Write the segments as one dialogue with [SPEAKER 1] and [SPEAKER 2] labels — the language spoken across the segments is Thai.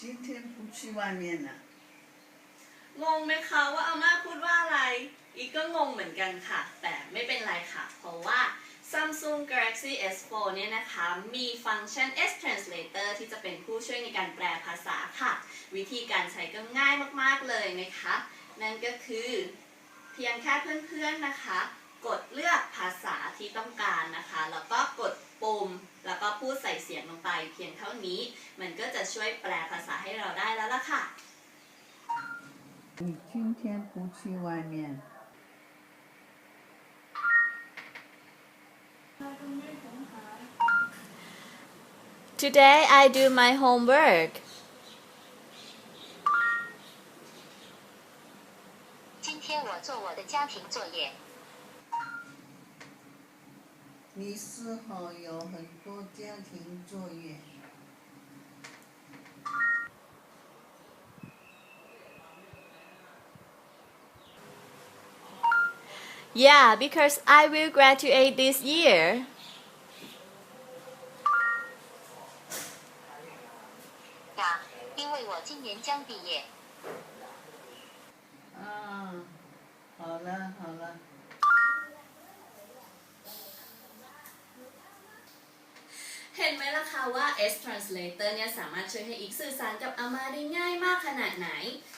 [SPEAKER 1] 今天不去外面了。
[SPEAKER 2] งงไหมคะว่าอาม่าพูดว่าอะไร อีกก็งงเหมือนกันค่ะ แต่ไม่เป็นไรค่ะ เพราะว่า Samsung Galaxy S4 เนี่ยนะคะ มีฟังก์ชัน S Translator ที่จะเป็นผู้ช่วยในการแปลภาษาค่ะ วิธีการใช้ก็ง่ายมากๆเลยนะคะ นั่นก็คือเพียงแค่เพื่อนๆนะคะ กดเลือกภาษาที่ต้องการนะคะ แล้วก็กด ปุ่ม แล้วก็พูดใส่เสียงลงไป เพียงเท่านี้ มันก็จะช่วยแปลภาษาให้เราได้แล้วล่ะค่ะ
[SPEAKER 1] 你今天不去外面？
[SPEAKER 2] Today I do my homework.
[SPEAKER 3] 今天我做我的家庭作业。
[SPEAKER 1] 你是否有很多家庭作业
[SPEAKER 2] ？Yeah, because I will graduate this year.
[SPEAKER 3] 呀，因为我今年将毕业。
[SPEAKER 2] ห็นไหมล่ะคะว่า S Translator เนี่ยสามารถช่วยให้อีกสื่อสารกับอามาได้ง่ายมากขนาดไหน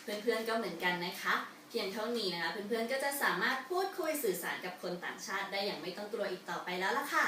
[SPEAKER 2] เพื่อนๆก็เหมือนกันนะคะ เพียงเท่านี้นะคะ เพื่อนๆก็จะสามารถพูดคุยสื่อสารกับคนต่างชาติได้อย่างไม่ต้องกลัวอีกต่อไปแล้วล่ะค่ะ